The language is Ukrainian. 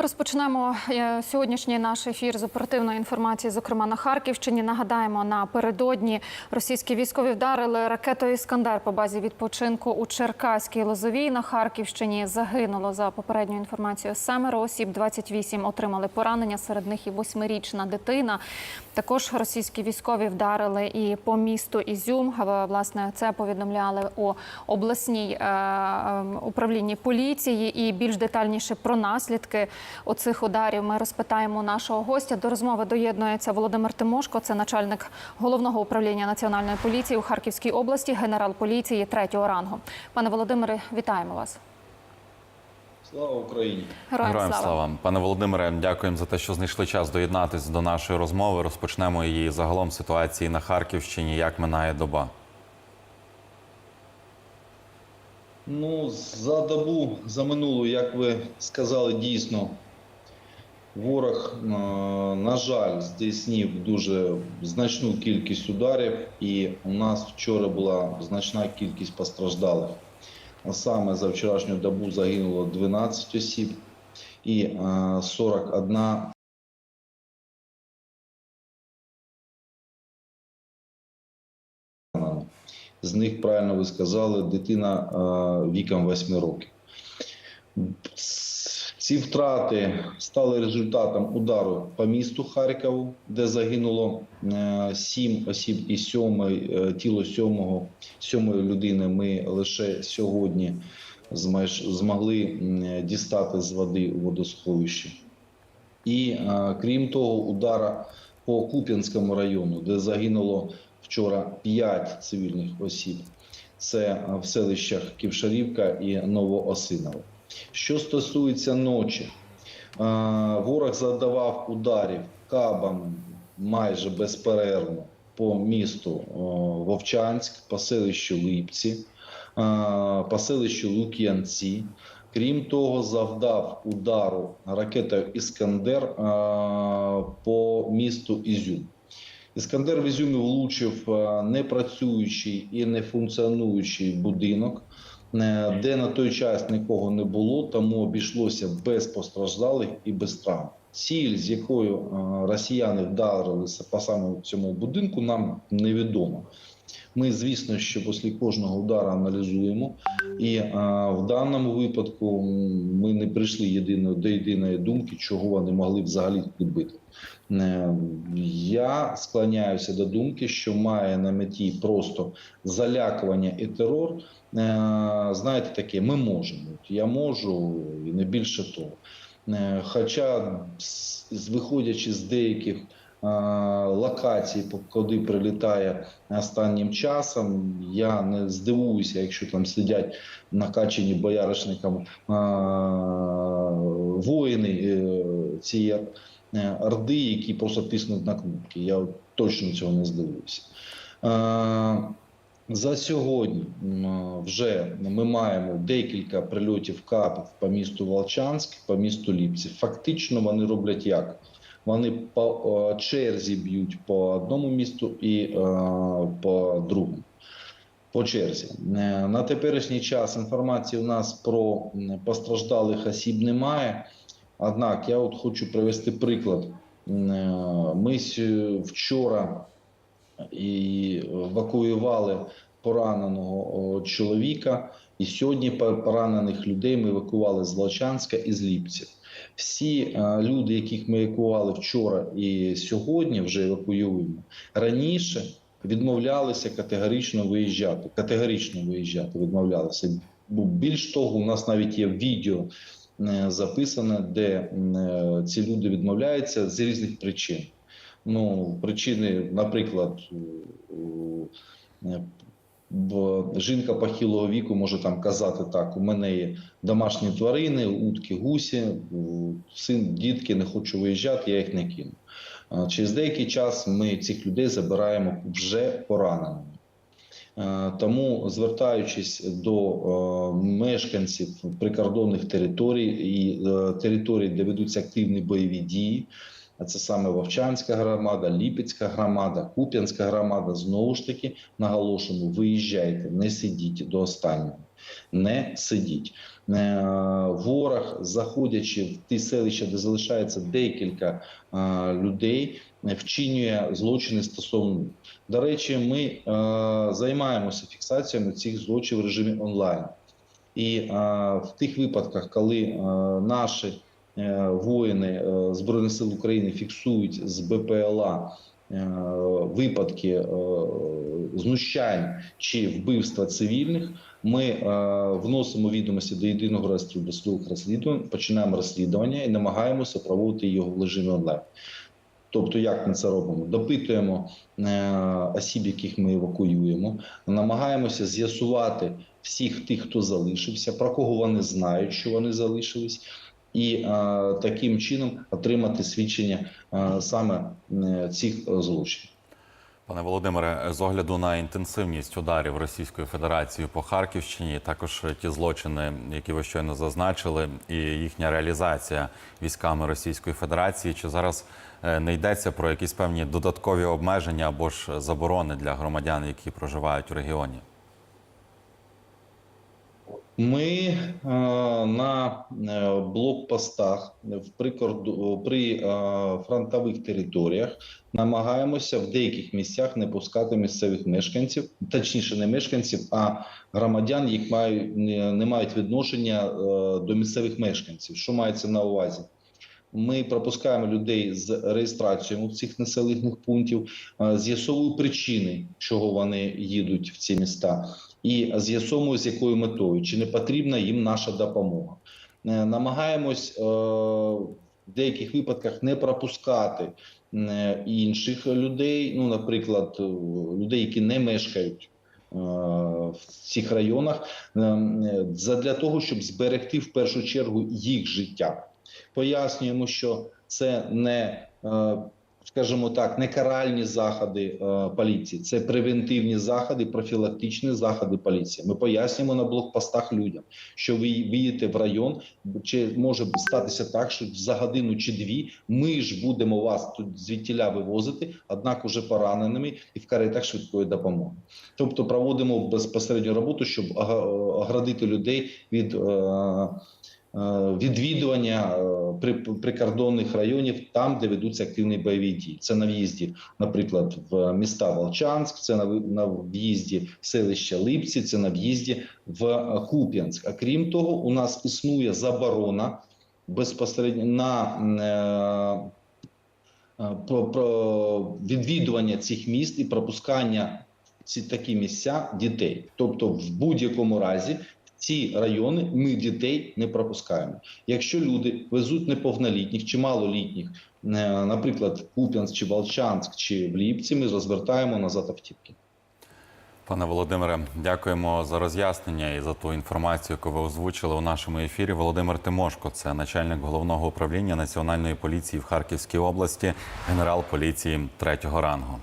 Розпочнемо е, сьогоднішній наш ефір з оперативної інформації, зокрема на Харківщині. Нагадаємо, напередодні російські військові вдарили ракетою Іскандер по базі відпочинку у Черкаській Лозовій на Харківщині. Загинуло за попередньою інформацією семеро осіб, 28 отримали поранення. Серед них і восьмирічна дитина. Також російські військові вдарили і по місту Ізюм. Власне, це повідомляли у обласній е, е, управлінні поліції. І більш детальніше про наслідки оцих ударів ми розпитаємо нашого гостя. До розмови доєднується Володимир Тимошко, це начальник головного управління національної поліції у Харківській області, генерал поліції третього рангу. Пане Володимире, вітаємо вас. Слава Україні! Героям, Героям слава. слава. Пане Володимире, дякуємо за те, що знайшли час доєднатись до нашої розмови. Розпочнемо її загалом ситуації на Харківщині. Як минає доба? Ну, за добу, за минулу, як ви сказали, дійсно, ворог, е, на жаль, здійснив дуже значну кількість ударів, і у нас вчора була значна кількість постраждалих. А саме за вчорашню добу загинуло 12 осіб і е, 41 З них правильно ви сказали, дитина віком 8 років. Ці втрати стали результатом удару по місту Харкову, де загинуло е, 7 осіб і 7, е, тіло 7, 7 людини ми лише сьогодні змогли дістати з води у водосховищі. І крім того, удара по Куп'янському району, де загинуло вчора 5 цивільних осіб. Це в селищах Ківшарівка і Новоосинове. Що стосується ночі, е, ворог завдавав ударів кабами майже безперервно по місту е, Вовчанськ, по селищу Липці, е, по селищу Лук'янці. Крім того, завдав удару ракетою Іскандер по місту Ізюм. Іскандер в Ізюмі влучив непрацюючий і нефункціонуючий будинок, е, де на той час нікого не було, тому обійшлося без постраждалих і без травм. Ціль, з якою росіяни вдарилися по саме цьому будинку, нам невідомо. Ми, звісно, що після кожного удару аналізуємо, і е, в даному випадку ми не прийшли єдино, до єдиної думки, чого вони могли взагалі підбити. Е, Я склоняюся до думки, що має на меті просто залякування і терор. Е, Знаєте, таке, ми можемо. Я можу, і не більше того. Хоча, виходячи з деяких локацій, куди прилітає останнім часом, я не здивуюся, якщо там сидять накачані бояришником е, воїни е, цієї е, орди, які просто тиснуть на кнопки. Я точно цього не здивуюся. Е, За сьогодні вже ми маємо декілька прильотів капів по місту Волчанськ, по місту Ліпці. Фактично вони роблять як? Вони по черзі б'ють по одному місту і е, по другому. По черзі. Е, На теперішній час інформації у нас про постраждалих осіб немає. Однак я от хочу привести приклад. Е, Ми вчора евакуювали пораненого чоловіка, і сьогодні по- поранених людей ми евакували з Волчанська і з Ліпців. Всі е, люди, яких ми евакували вчора і сьогодні, вже евакуюємо, раніше відмовлялися категорично виїжджати. Категорично виїжджати відмовлялися. Більш того, у нас навіть є відео е, записане, де е, ці люди відмовляються з різних причин. Ну, причини, наприклад, бо жінка похилого віку може там казати так: у мене є домашні тварини, утки, гусі, син, дітки, не хочу виїжджати, я їх не кину. Через деякий час ми цих людей забираємо вже пораненими. Тому, звертаючись до мешканців прикордонних територій і е, територій, де ведуться активні бойові дії, а це саме Вовчанська громада, Ліпецька громада, Куп'янська громада. Знову ж таки наголошуємо, виїжджайте, не сидіть до останнього. не сидіть. Е, Ворог, заходячи в ті селища, де залишається декілька е, людей, вчинює злочини стосовно. До речі, ми е, займаємося фіксаціями цих злочинів в режимі онлайн. І в тих випадках, коли наші воїни е, Збройних сил України фіксують з БПЛА е, випадки е, знущань чи вбивства цивільних, ми е, вносимо відомості до єдиного реєстру досудових розслідувань, починаємо розслідування і намагаємося проводити його в режимі онлайн. Тобто, як ми це робимо? Допитуємо е, осіб, яких ми евакуюємо, намагаємося з'ясувати всіх тих, хто залишився, про кого вони знають, що вони залишились, і е, таким чином отримати свідчення е, саме цих е, злочинів. Пане Володимире, з огляду на інтенсивність ударів Російської Федерації по Харківщині, також ті злочини, які ви щойно зазначили, і їхня реалізація військами Російської Федерації, чи зараз не йдеться про якісь певні додаткові обмеження або ж заборони для громадян, які проживають у регіоні? Ми е, на е, блокпостах в прикорду при е, фронтових територіях намагаємося в деяких місцях не пускати місцевих мешканців, точніше, не мешканців, а громадян, які мають не, мають відношення до місцевих мешканців. Що мається на увазі? Ми пропускаємо людей з реєстрацією в цих населених пунктів, з'ясовуємо причини, чого вони їдуть в ці міста, і з'ясовуємо з якою метою, чи не потрібна їм наша допомога. Е, Намагаємось е, в деяких випадках не пропускати е, інших людей, ну, наприклад, людей, які не мешкають. В цих районах е, того, щоб зберегти в першу чергу їх життя пояснюємо, що це не, скажімо так, не каральні заходи е, поліції, це превентивні заходи, профілактичні заходи поліції. Ми пояснюємо на блокпостах людям, що ви виїдете в район, чи може статися так, що за годину чи дві ми ж будемо вас тут звідтіля вивозити, однак уже пораненими і в каретах швидкої допомоги. Тобто проводимо безпосередню роботу, щоб оградити людей від. Е, Відвідування е, при- прикордонних районів там, де ведуться активні бойові дії. Це на в'їзді, наприклад, в міста Волчанськ, це на в'їзді в селище Липці, це на в'їзді в Куп'янськ. А крім того, у нас існує заборона безпосередньо на е, відвідування цих міст і пропускання ці такі місця дітей. Тобто, в будь-якому разі ці райони ми дітей не пропускаємо. Якщо люди везуть неповнолітніх чи малолітніх, е, наприклад, Куп'янськ чи Волчанськ чи в Ліпці, ми розвертаємо назад автівки. Пане Володимире, дякуємо за роз'яснення і за ту інформацію, яку ви озвучили у нашому ефірі. Володимир Тимошко, це начальник головного управління національної поліції в Харківській області, генерал поліції третього рангу.